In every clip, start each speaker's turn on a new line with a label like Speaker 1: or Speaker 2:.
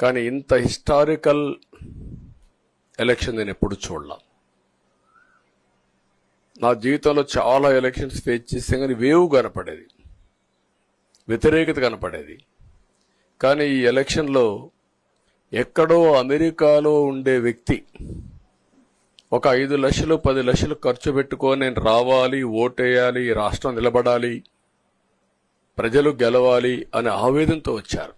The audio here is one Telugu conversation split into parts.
Speaker 1: కానీ ఇంత హిస్టారికల్ ఎలక్షన్ నేను ఎప్పుడు చూడలా. నా జీవితంలో చాలా ఎలక్షన్స్ ఫేస్ చేస్తే కానీ వేవ్ కనపడేది. వ్యతిరేకత కనపడేది. కానీ ఈ ఎలక్షన్లో ఎక్కడో అమెరికాలో ఉండే వ్యక్తి ఒక ఐదు లక్షలు పది లక్షలు ఖర్చు పెట్టుకొని నేను రావాలి ఓటేయాలి రాష్ట్రం నిలబడాలి ప్రజలు గెలవాలి అనే ఆవేదనతో వచ్చారు.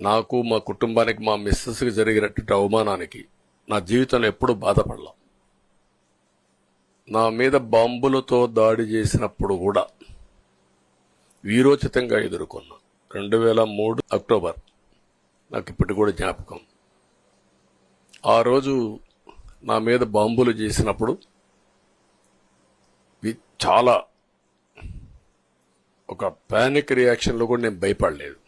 Speaker 1: నాకు మా కుటుంబానికి మా మిస్సెస్కి జరిగినటువంటి అవమానానికి నా జీవితంలో ఎప్పుడూ బాధపడలా. నా మీద బాంబులతో దాడి చేసినప్పుడు కూడా వీరోచితంగా ఎదుర్కొన్నా. రెండు వేల మూడు అక్టోబర్. నాకు ఇప్పటి కూడా జ్ఞాపకం. ఆ రోజు నా మీద బాంబులు చేసినప్పుడు చాలా ఒక పానిక్ రియాక్షన్లో కూడా నేను భయపడలేదు.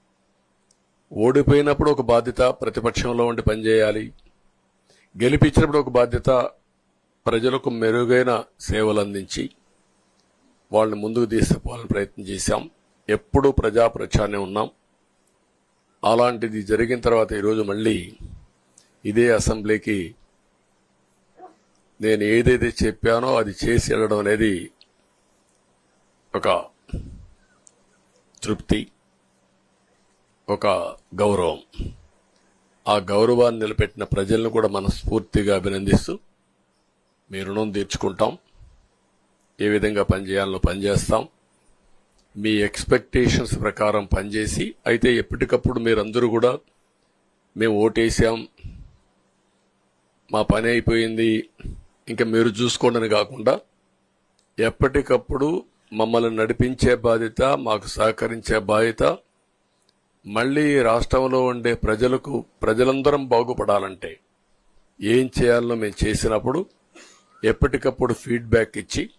Speaker 1: ఓడిపోయినప్పుడు ఒక బాధ్యత ప్రతిపక్షంలో ఉండి పనిచేయాలి. గెలిపించినప్పుడు ఒక బాధ్యత ప్రజలకు మెరుగైన సేవలు అందించి వాళ్ళని ముందుకు తీసుకుపోవాలని ప్రయత్నం చేశాం. ఎప్పుడూ ప్రజా ఉన్నాం. అలాంటిది జరిగిన తర్వాత ఈరోజు మళ్ళీ ఇదే అసెంబ్లీకి నేను ఏదైతే చెప్పానో అది చేసి వెళ్ళడం అనేది ఒక తృప్తి. ఒక గౌరవం. ఆ గౌరవాన్ని నిలబెట్టిన ప్రజలను కూడా మనస్ఫూర్తిగా అభినందిస్తూ మీ రుణం తీర్చుకుంటాం. ఏ విధంగా పనిచేయాలో పనిచేస్తాం మీ ఎక్స్పెక్టేషన్స్ ప్రకారం పనిచేసి అయితే ఎప్పటికప్పుడు మీరందరూ కూడా మేము ఓటేసాం. మా పని అయిపోయింది. ఇంకా మీరు చూసుకోండి కాకుండా ఎప్పటికప్పుడు మమ్మల్ని నడిపించే బాధ్యత మాకు సహకరించే బాధ్యత మళ్ళీ రాష్ట్రంలో ఉండే ప్రజలకు ప్రజలందరం బాగుపడాలంటే ఏం చేయాలో మేము చేసినప్పుడు ఎప్పటికప్పుడు ఫీడ్బ్యాక్ ఇచ్చి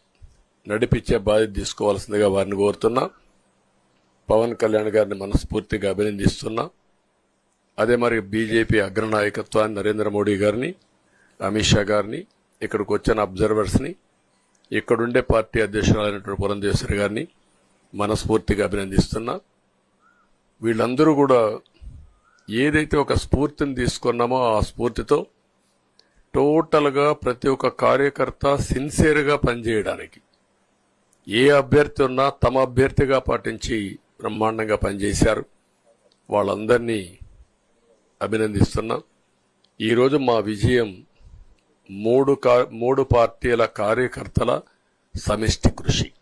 Speaker 1: నడిపించే బాధ్యత తీసుకోవాల్సిందిగా వారిని కోరుతున్నా. పవన్ కళ్యాణ్ గారిని మనస్ఫూర్తిగా అభినందిస్తున్నా. అదే మరి బీజేపీ అగ్రనాయకత్వాన్ని నరేంద్ర మోడీ గారిని అమిత్ షా గారిని ఇక్కడికి వచ్చిన అబ్జర్వర్స్ని ఇక్కడుండే పార్టీ అధ్యక్షురాలైనటువంటి పురంధేశ్వరి గారిని మనస్ఫూర్తిగా అభినందిస్తున్నా. వీళ్ళందరూ కూడా ఏదైతే ఒక స్ఫూర్తిని తీసుకున్నామో ఆ స్ఫూర్తితో టోటల్గా ప్రతి ఒక్క కార్యకర్త సిన్సియర్గా పనిచేయడానికి ఏ అభ్యర్థి ఉన్నా తమ అభ్యర్థిగా పాటించి బ్రహ్మాండంగా పనిచేశారు. వాళ్ళందరినీ అభినందిస్తున్నా. ఈరోజు మా విజయం మూడు కా- మూడు పార్టీల కార్యకర్తల సమిష్టి కృషి.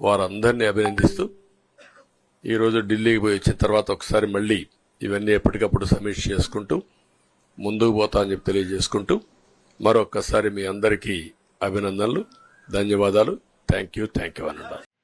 Speaker 1: వారందరినీ అభినందిస్తూ ఈరోజు ఢిల్లీకి పోయి వచ్చిన తర్వాత ఒకసారి మళ్ళీ ఇవన్నీ ఎప్పటికప్పుడు సమీక్ష చేసుకుంటూ ముందుకు పోతా అని చెప్పి తెలియజేసుకుంటూ మరొక్కసారి మీ అందరికీ అభినందనలు ధన్యవాదాలు. థ్యాంక్ యూ థ్యాంక్ యూ అనండి